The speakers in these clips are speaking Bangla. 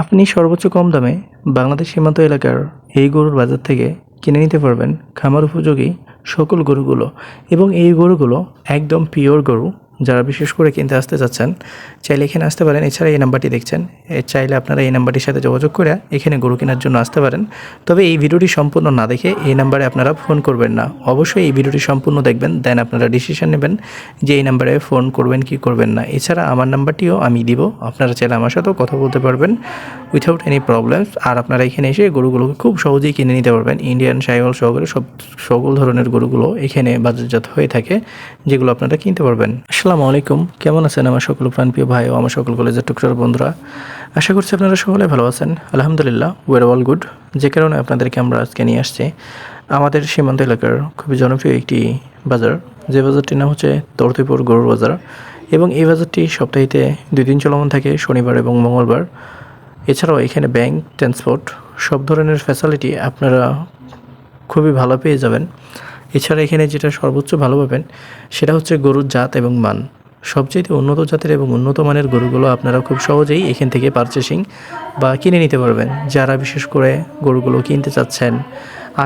আপনি সর্বোচ্চ কম দামে বাংলাদেশ সীমান্ত এলাকার এই গরুর বাজার থেকে কিনে নিতে পারবেন খামার উপযোগী সকল গরুগুলো এবং এই গরুগুলো একদম পিওর গরু। যারা বিশেষ করে কিনতে আসতে চাচ্ছেন চাইলে এখানে আসতে পারেন। এছাড়া এই নাম্বারটি দেখছেন। চাইলে আপনারা এই নাম্বারটির সাথে যোগাযোগ করে এখানে গরু কেনার জন্য আসতে পারেন। তবে এই ভিডিওটি সম্পূর্ণ না দেখে এই নাম্বারে আপনারা ফোন করবেন না। অবশ্যই এই ভিডিওটি সম্পূর্ণ দেখবেন, দেন আপনারা ডিসিশন নেবেন যে এই নাম্বারে ফোন করবেন কি করবেন না। এছাড়া আমার নাম্বারটিও আমি দিব, আপনারা চাইলে আমার সাথেও কথা বলতে পারবেন উইথাউট এনি প্রবলেমস আর আপনারা এখানে এসে গরুগুলোকে খুব সহজেই কিনে নিতে পারবেন। ইন্ডিয়ান সাইওয়াল সহকারে সব সকল ধরনের গরুগুলো এখানে বাজারজাত হয়ে থাকে, যেগুলো আপনারা কিনতে পারবেন। আসসালামু আলাইকুম। কেমন আছেন আমার সকল প্রাণপ্রিয় ভাই ও আমার সকল কলেজের টুকটার বন্ধুরা? আশা করছি আপনারা সকলে ভালো আছেন। আলহামদুলিল্লাহ ওয়ার অল গুড যে কারণে আপনাদেরকে আমরা আজকে নিয়ে আসছি আমাদের সীমান্ত এলাকার খুবই জনপ্রিয় একটি বাজার। যে বাজারটির নাম হচ্ছে তরতিপুর গরুর বাজার এবং এই বাজারটি সপ্তাহিতে দুই দিন চলমান থাকে, শনিবার এবং মঙ্গলবার। এছাড়াও এখানে ব্যাংক ট্রান্সপোর্ট সব ধরনের ফ্যাসিলিটি আপনারা খুবই ভালো পেয়ে যাবেন। এছাড়া এখানে যেটা সর্বোচ্চ ভালো পাবেন, সেটা হচ্ছে গরুর জাত এবং মান। সবচেয়ে উন্নত জাতের এবং উন্নত মানের গরুগুলো আপনারা খুব সহজেই এখান থেকে পারচেসিং বা কিনে নিতে পারবেন। যারা বিশেষ করে গরুগুলো কিনতে চাচ্ছেন,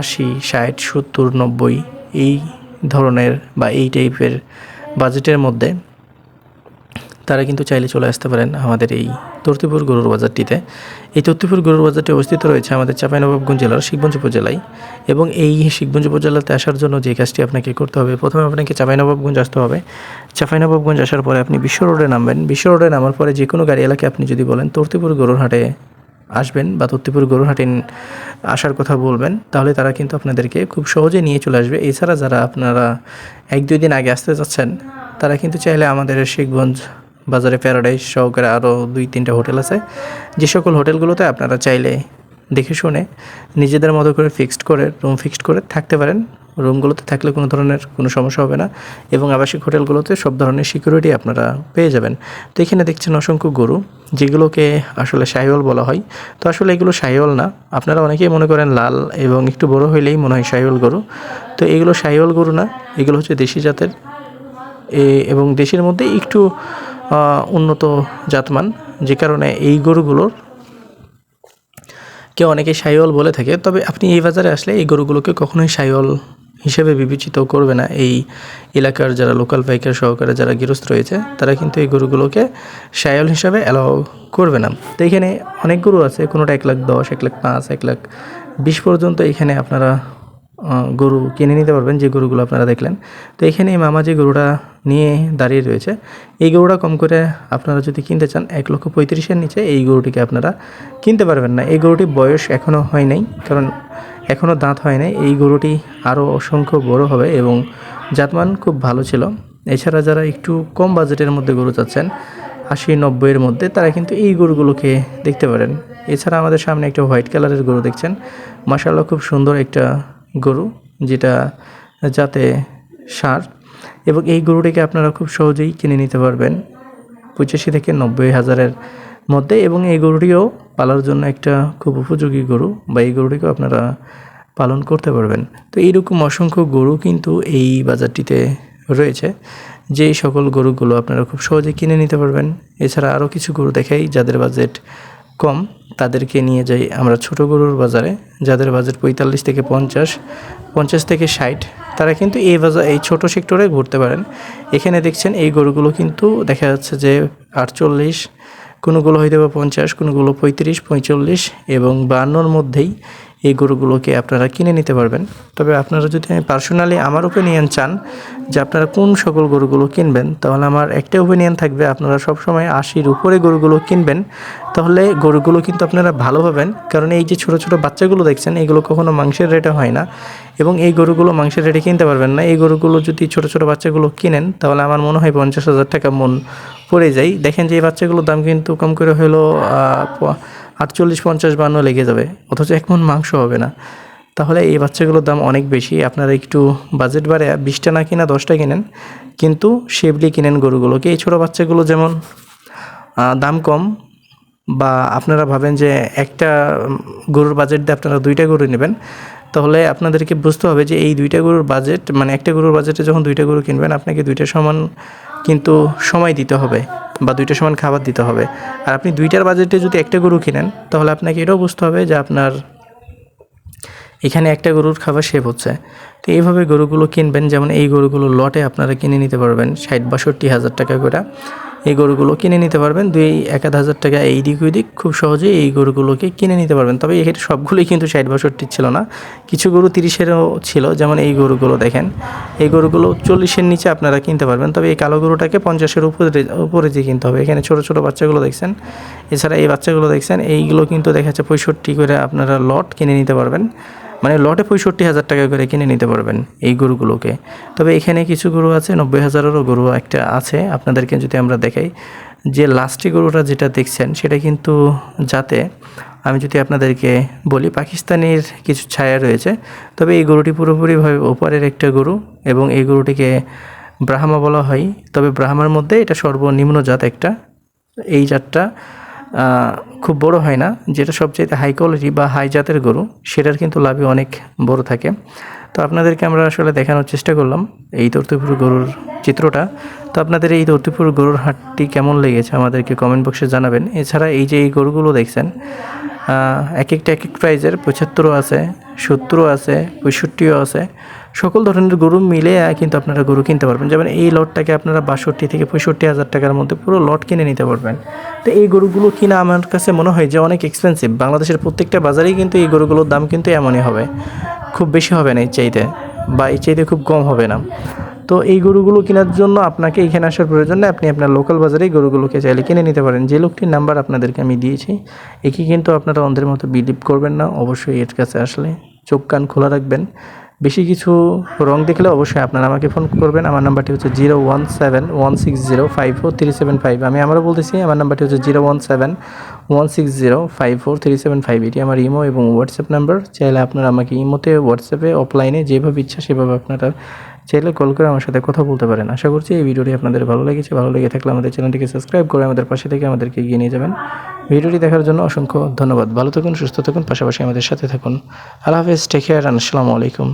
আশি, ষাট, সত্তর, নব্বই এই ধরনের বা এই টাইপের বাজেটের মধ্যে তারা কিন্তু চাইলে চলে আসতে পারেন আমাদের এই তর্তিপুর গরুর বাজারটিতে। এই তর্তিপুর গরুর বাজারটি অবস্থিত রয়েছে আমাদের চাঁপাইনবাবগঞ্জ জেলার শিখগঞ্জ উপজেলায় এবং এই শিখগঞ্জ উপজেলাতে আসার জন্য যে কাজটি আপনাকে করতে হবে, প্রথমে আপনাকে চাঁপাইনবাবগঞ্জ আসতে হবে। চাঁপাইনবাবগঞ্জ আসার পরে আপনি বিশ্ব রোডে নামবেন। বিশ্ব রোডে নামার পরে যে কোনো গাড়ি এলাকায় আপনি যদি বলেন তর্তিপুর গরুর হাটে আসবেন বা তত্তিপুর গরুহাটে আসার কথা বলবেন, তাহলে তারা কিন্তু আপনাদেরকে খুব সহজে নিয়ে চলে আসবে। এছাড়া যারা আপনারা এক দুই দিন আগে আসতে চাচ্ছেন, তারা কিন্তু চাইলে আমাদের শিখগঞ্জ বাজারে প্যারাডাইস সহকারে আরও দুই, তিনটা হোটেল আছে। যে সকল হোটেলগুলোতে আপনারা চাইলে দেখে শুনে নিজেদের মতো করে ফিক্সড করে রুম ফিক্সড করে থাকতে পারেন। রুমগুলোতে থাকলে কোনো ধরনের কোনো সমস্যা হবে না এবং আবাসিক হোটেলগুলোতে সব ধরনের সিকিউরিটি আপনারা পেয়ে যাবেন। তো এখানে দেখছেন অসংখ্য গরু, যেগুলোকে আসলে সাহিওয়াল বলা হয়। তো আসলে এগুলো সাহিওয়াল না। আপনারা অনেকেই মনে করেন লাল এবং একটু বড় হইলেই মনে হয় সাহিওয়াল গরু। তো এগুলো সাহিওয়াল গরু না, এগুলো হচ্ছে দেশি জাতের। এবং দেশের মধ্যে একটু উন্নত জাতমান। যে কারণে এই গরুগুলোর কেউ অনেকে সাইওয়াল বলে থাকে, তবে আপনি এই বাজারে আসলে এই গরুগুলোকে কখনোই সাইওয়াল হিসেবে বিবেচিত করবে না। এই এলাকার যারা লোকাল পাইকার সহকারে যারা গৃহস্থ রয়েছে, তারা কিন্তু এই গরুগুলোকে সাইওয়াল হিসাবে অ্যালাউ করবে না। তো এখানে অনেক গরু আছে, কোনোটা এক লাখ দশ, এক লাখ পাঁচ, এক লাখ বিশ পর্যন্ত এখানে আপনারা গরু কিনে নিতে পারবেন যে গরুগুলো আপনারা দেখলেন। তো এখানে এই মামা যে গরুটা নিয়ে দাঁড়িয়ে রয়েছে। এই গরুটা কম করে আপনারা যদি কিনতে চান, এক লক্ষ পঁয়ত্রিশের নিচে এই গরুটিকে আপনারা কিনতে পারবেন না। এই গরুটির বয়স এখনও হয় নাই, কারণ এখনও দাঁত হয় নাই। এই গরুটি আরও অসংখ্য বড় হবে এবং জাতমান খুব ভালো ছিল। এছাড়া যারা একটু কম বাজেটের মধ্যে গরু চাচ্ছেন, আশি নব্বইয়ের মধ্যে, তারা কিন্তু এই গরুগুলোকে দেখতে পারেন। এছাড়া আমাদের সামনে একটা হোয়াইট কালারের গরু দেখছেন। মাসাল্লাহ খুব সুন্দর একটা গরু, যেটা যাতে সার এবং এই গরুটিকে আপনারা খুব সহজেই কিনে নিতে পারবেন পঁচাশি থেকে নব্বই হাজারের মধ্যে এবং এই গরুটিও পালার জন্য একটা খুব উপযোগী গরু বা এই গরুটিকেও আপনারা পালন করতে পারবেন। তো এইরকম অসংখ্য গরু কিন্তু এই বাজারটিতে রয়েছে। যেই সকল গরুগুলো আপনারা খুব সহজে কিনে নিতে পারবেন। এছাড়া আরও কিছু গরু দেখাই যাদের বাজেট কম, তাদেরকে নিয়ে যাই আমরা ছোট গরুর বাজারে, যাদের বাজার পঁয়তাল্লিশ থেকে পঞ্চাশ পঞ্চাশ থেকে ষাট, তারা কিন্তু এই বাজার, এই ছোট সেক্টরে ঘুরতে পারেন। এখানে দেখছেন এই গরুগুলো কিন্তু দেখা যাচ্ছে যে আটচল্লিশ কোনোগুলো হয়তো বা পঞ্চাশ, কোনোগুলো পঁয়ত্রিশ পঁয়তাল্লিশ এবং বান্নর মধ্যেই এই গরুগুলোকে আপনারা কিনে নিতে পারবেন। তবে আপনারা যদি আমি পার্সোনালি আমার ওপিনিয়ন চান যে আপনারা কোন সকল গরুগুলো কিনবেন, তাহলে আমার একটা ওপিনিয়ন থাকবে, আপনারা সবসময় আশির উপরে গরুগুলো কিনবেন, তাহলে গরুগুলো কিন্তু আপনারা ভালো পাবেন। কারণ এই যে ছোটো ছোটো বাচ্চাগুলো দেখছেন, এগুলো কখনো মাংসের রেটে হয় না এবং এই গরুগুলো মাংসের রেটে কিনতে পারবেন না। এই গরুগুলো যদি ছোটো ছোটো বাচ্চাগুলো কিনেন, তাহলে আমার মনে হয় পঞ্চাশ হাজার টাকা মন পড়ে যায় দেখেন যে এই বাচ্চাগুলোর দাম কিন্তু কম করে হলো আটচল্লিশ, পঞ্চাশ, বান্ন লেগে যাবে। অথচ এক মন মাংস হবে না। তাহলে এই বাচ্চাগুলোর দাম অনেক বেশি। আপনারা একটু বাজেট বাড়ে বিশটা না কিনা দশটা কিনেন। কিন্তু সেবলি কিনেন গরুগুলোকে। এই ছোটো বাচ্চাগুলো যেমন দাম কম বা আপনারা ভাবেন যে একটা গরুর বাজেট দিয়ে আপনারা দুইটা গরু নেবেন, তাহলে আপনাদেরকে বুঝতে হবে যে এই দুইটা গরুর বাজেট মানে একটা গরুর বাজেটে যখন দুইটা গরু কিনবেন, আপনাকে দুইটা সমান কিন্তু সময় দিতে হবে বা দুইটা সমান খাবার দিতে হবে। আর আপনি দুইটার বাজেটে যদি একটা গরু কিনেন, তাহলে আপনাকে এটাও বুঝতে হবে যে আপনার এখানে একটা গরুর খাবার সেভ হচ্ছে। তো এইভাবে গরুগুলো কিনবেন, যেমন এই গরুগুলো লটে আপনারা কিনে নিতে পারবেন ষাট, বাষট্টি হাজার টাকা করে। এই গরুগুলো কিনে নিতে পারবেন। দুই এক আধ হাজার টাকা এই দিক ওই দিক খুব সহজেই এই গরুগুলোকে কিনে নিতে পারবেন। তবে এখানে সবগুলোই কিন্তু ষাট বাষট্টির ছিল না। কিছু গরু তিরিশেরও ছিল, যেমন এই গরুগুলো দেখেন। এই গরুগুলো চল্লিশের নিচে আপনারা কিনতে পারবেন। তবে এই কালো গরুটাকে পঞ্চাশের উপরে উপরে দিয়ে কিনতে হবে। এখানে ছোটো ছোটো বাচ্চাগুলো দেখছেন। এছাড়া এই বাচ্চাগুলো দেখছেন, এইগুলো কিন্তু দেখা যাচ্ছে পঁয়ষট্টি করে আপনারা লট কিনে নিতে পারবেন। মানে লটে পঁয়ষট্টি হাজার টাকা করে কিনে নিতে পারবেন এই গরুগুলোকে। তবে এখানে কিছু গরু আছে, নব্বই হাজারেরও গরু একটা আছে। আপনাদেরকে যদি আমরা দেখাই, যে লাস্টে গরুটা যেটা দেখছেন, সেটা কিন্তু যাতে আমি যদি আপনাদেরকে বলি, পাকিস্তানের কিছু ছায়া রয়েছে। তবে এই গরুটি পুরোপুরিভাবে ওপারের একটা গরু এবং এই গরুটিকে ব্রাহ্মা বলা হয়। তবে ব্রাহ্মার মধ্যে এটা সর্বনিম্ন জাত একটা। এই জাতটা খুব বড় হয় না। যেটা সবচেয়ে হাই কোয়ালিটি বা হাই জাতের গরু, সেটার কিন্তু লাভই অনেক বড় থাকে। তো আপনাদেরকে আমরা আসলে দেখানোর চেষ্টা করলাম এই তর্তিপুর গরুর চিত্রটা। তো আপনাদের এই তর্তিপুর গরুর হাটটি কেমন লেগেছে আমাদেরকে কমেন্ট বক্সে জানাবেন। এছাড়া এই যে এই গরুগুলো দেখছেন এক একটা এক এক প্রাইজের পঁচাত্তরও আছে, সত্তরও আছে, পঁয়ষট্টিও আছে। সকল ধরনের গরু মিলে কিন্তু আপনারা গরু কিনতে পারবেন। যেমন এই লটটাকে আপনারা বাষট্টি থেকে পঁয়ষট্টি হাজার টাকার মধ্যে পুরো লট কিনে নিতে পারবেন। তো এই গরুগুলো কিনা আমার কাছে মনে হয় যে অনেক এক্সপেন্সিভ বাংলাদেশের প্রত্যেকটা বাজারেই কিন্তু এই গরুগুলোর দাম কিন্তু এমনই হবে। খুব বেশি হবে না এর চাইতে, বা এর চাইতে খুব কম হবে না। তো এই গরুগুলো কেনার জন্য আপনাকে এখানে আসার প্রয়োজন নেই। আপনি আপনার লোকাল বাজারেই গরুগুলোকে চাইলে কিনে নিতে পারেন। যে লোকটির নাম্বার আপনাদেরকে আমি দিয়েছি, একে কিন্তু আপনারা অন্ধের মতো বিলিভ করবেন না। অবশ্যই এর কাছে আসলে চোখ কান খোলা রাখবেন। বেশি কিছু রং দেখলে অবশ্যই আপনারা আমাকে ফোন করবেন। আমার নাম্বারটি হচ্ছে zero one seven one six zero five four three seven five আমি আমারও বলতেছি, আমার নাম্বারটি হচ্ছে zero one seven one six zero five four three seven five এটি আমার ইমো এবং হোয়াটসঅ্যাপ নাম্বার চাইলে আপনারা আমাকে ইমোতে হোয়াটসঅ্যাপে অফলাইনে যেভাবে ইচ্ছা সেভাবে আপনারা চাইলে কল করে আমার সাথে কথা বলতে পারেন। আশা করছি এই ভিডিওটি আপনাদের ভালো লেগেছে। ভালো লেগে থাকলে আমাদের চ্যানেলটিকে সাবস্ক্রাইব করে আমাদের পাশে থেকে আমাদেরকে এগিয়ে নিয়ে যাবেন। ভিডিওটি দেখার জন্য অসংখ্য ধন্যবাদ। ভালো থাকুন, সুস্থ থাকুন, পাশাপাশি আমাদের সাথে থাকুন। আল্লাহ হাফেজ টেক কেয়ার আসসালামু আলাইকুম।